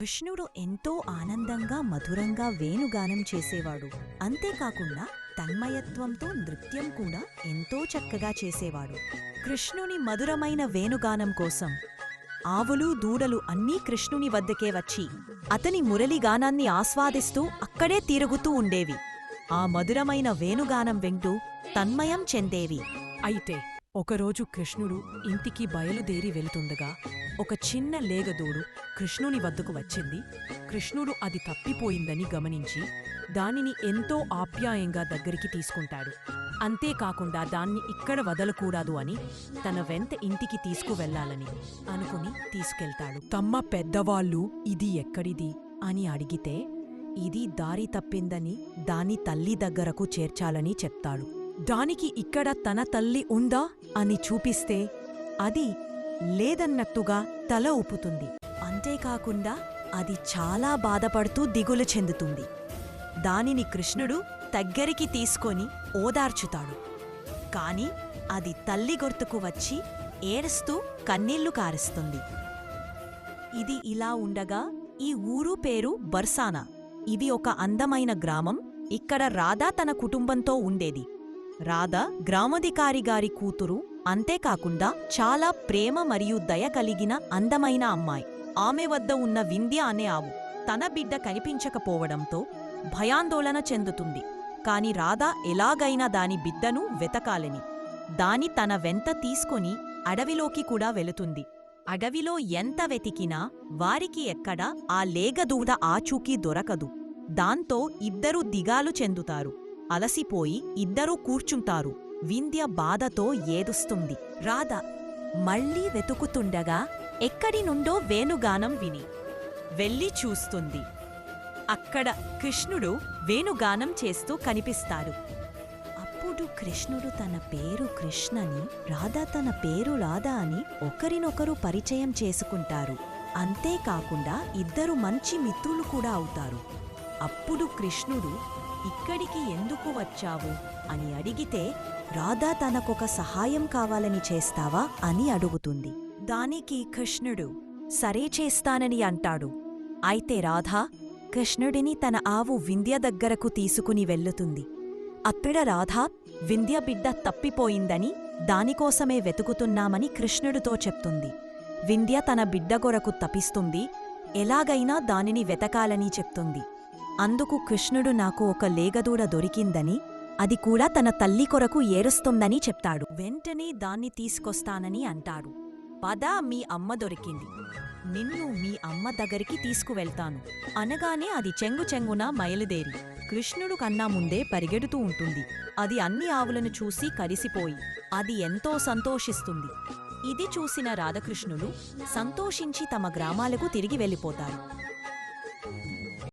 కృష్ణుడు ఎంతో ఆనందంగా మధురంగా వేణుగానం చేసేవాడు. అంతేకాకుండా తన్మయత్వంతో నృత్యం కూడా ఎంతో చక్కగా చేసేవాడు. కృష్ణుని మధురమైన వేణుగానం కోసం ఆవులు దూడలు అన్నీ కృష్ణుని వద్దకే వచ్చి అతని మురళిగానాన్ని ఆస్వాదిస్తూ అక్కడే తిరుగుతూ ఉండేవి. ఆ మధురమైన వేణుగానం వింటూ తన్మయం చెందేవి. అయితే ఒకరోజు కృష్ణుడు ఇంటికి బయలుదేరి వెళుతుండగా ఒక చిన్న లేగదూడు కృష్ణుని వద్దకు వచ్చింది. కృష్ణుడు అది తప్పిపోయిందని గమనించి దానిని ఎంతో ఆప్యాయంగా దగ్గరికి తీసుకుంటాడు. అంతేకాకుండా దాన్ని ఇక్కడ వదలకూడదు అని తన వెంత ఇంటికి తీసుకువెళ్ళాలని అనుకుని తీసుకెళ్తాడు. తమ్మ పెద్దవాళ్ళు ఇది ఎక్కడిది? అని అడిగితే ఇది దారి తప్పిందని దాని తల్లి దగ్గరకు చేర్చాలని చెప్తాడు. దానికి ఇక్కడ తన తల్లి ఉందా అని చూపిస్తే అది లేదన్నట్టుగా తల ఊపుతుంది. అంతేకాకుండా అది చాలా బాధపడుతూ దిగులు చెందుతుంది. దానిని కృష్ణుడు దగ్గరికి తీసుకొని ఓదార్చుతాడు. కాని అది తల్లి గుర్తుకు వచ్చి ఏడుస్తూ కన్నీళ్ళు కారుస్తుంది. ఇది ఇలా ఉండగా ఈ ఊరు పేరు బర్సానా. ఇది ఒక అందమైన గ్రామం. ఇక్కడ రాధా తన కుటుంబంతో ఉండేది. రాధా గ్రామాధికారి గారి కూతురు అంతేకాకుండా చాలా ప్రేమ మరియు దయ కలిగిన అందమైన అమ్మాయి. ఆమె వద్ద ఉన్న వింధ్య అనే ఆవు తన బిడ్డ కనిపించకపోవడంతో భయాందోళన చెందుతుంది. కాని రాధా ఎలాగైనా దాని బిడ్డను వెతకాలని దాని తన వెంత తీసుకొని అడవిలోకి కూడా వెళుతుంది. అడవిలో ఎంత వెతికినా వారికి ఎక్కడా ఆ లేగదూడ ఆచూకీ దొరకదు. దాంతో ఇద్దరూ దిగాలు చెందుతారు. అలసిపోయి ఇద్దరూ కూర్చుంటారు. వింధ్య బాధతో ఏదుస్తుంది రాధ మళ్ళీ వెతుకుతుండగా ఎక్కడి నుండో వేణుగానం విని వెళ్ళి చూస్తుంది. అక్కడ కృష్ణుడు వేణుగానం చేస్తూ కనిపిస్తాడు. అప్పుడు కృష్ణుడు తన పేరు కృష్ణని రాధా తన పేరు రాధా అని ఒకరినొకరు పరిచయం చేసుకుంటారు. అంతేకాకుండా ఇద్దరు మంచి మిత్రులు కూడా అవుతారు. అప్పుడు కృష్ణుడు ఇక్కడికి ఎందుకు వచ్చావు? అని అడిగితే రాధా తనకొక సహాయం కావాలని చేస్తావా? అని అడుగుతుంది. దానికి కృష్ణుడు సరే చేస్తానని అంటాడు. అయితే రాధా కృష్ణుడిని తన ఆవు వింధ్య దగ్గరకు తీసుకుని వెళ్ళుతుంది. అక్కడ రాధా వింధ్య బిడ్డ తప్పిపోయిందని దానికోసమే వెతుకుతున్నామని కృష్ణుడితో చెప్తుంది. వింధ్య తన బిడ్డ కొరకు తపిస్తుంది ఎలాగైనా దానిని వెతకాలని చెప్తుంది. అందుకు కృష్ణుడు నాకు ఒక లేగదూడ దొరికిందని అది కూడా తన తల్లి కొరకు ఏరుస్తుందని చెప్తాడు. వెంటనే దాన్ని తీసుకొస్తానని అంటాడు. పద మీ అమ్మ దొరికింది. నిన్ను మీ అమ్మ దగ్గరికి తీసుకువెళ్తాను. అనగానే అది చెంగు చెంగున మయలుదేరి కృష్ణుడు కన్నా ముందే పరిగెడుతూ ఉంటుంది. అది అన్ని ఆవులను చూసి కరిసిపోయి అది ఎంతో సంతోషిస్తుంది. ఇది చూసిన రాధకృష్ణుడు సంతోషించి తమ గ్రామాలకు తిరిగి వెళ్ళిపోతారు.